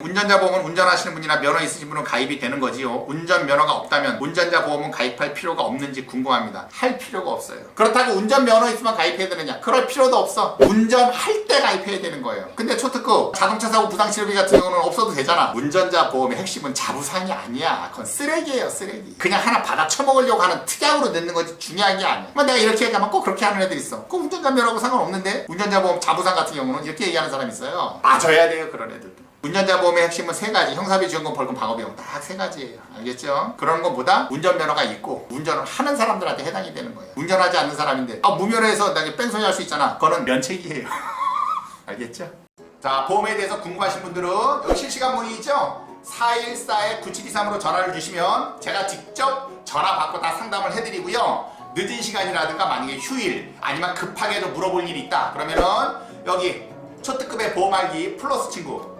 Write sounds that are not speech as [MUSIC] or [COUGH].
운전자 보험은 운전하시는 분이나 면허 있으신 분은 가입이 되는 거지요. 운전 면허가 없다면 운전자 보험은 가입할 필요가 없는지 궁금합니다. 할 필요가 없어요. 그렇다고 운전 면허 있으면 가입해야 되느냐? 그럴 필요도 없어. 운전할 때 가입해야 되는 거예요. 근데 초특급 자동차 사고 부상 치료비 같은 경우는 없어도 되잖아. 운전자 보험의 핵심은 자부상이 아니야. 그건 쓰레기예요, 쓰레기. 그냥 하나 받아 처먹으려고 하는 특약으로 넣는 거지 중요한 게 아니야. 뭐 내가 이렇게 얘기하면 꼭 그렇게 하는 애들 있어. 꼭 운전자 면허하고 상관없는데 운전자 보험 자부상 같은 경우는 이렇게 얘기하는 사람이 있어요. 맞아야 돼요, 그런 애들도. 운전자 보험의 핵심은 세 가지. 형사비, 지원금, 벌금, 방어비용 딱 세 가지예요. 알겠죠? 그런 것보다 운전면허가 있고 운전을 하는 사람들한테 해당이 되는 거예요. 운전하지 않는 사람인데 아 무면허에서 나게 뺑소니 할 수 있잖아. 그거는 면책이에요. [LAUGHS] 알겠죠? 자 보험에 대해서 궁금하신 분들은 여기 실시간 문의 있죠? 414-9723으로 전화를 주시면 제가 직접 전화 받고 다 상담을 해드리고요. 늦은 시간이라든가 만약에 휴일 아니면 급하게도 물어볼 일이 있다 그러면은 여기 초특급의 보험 알기 플러스 친구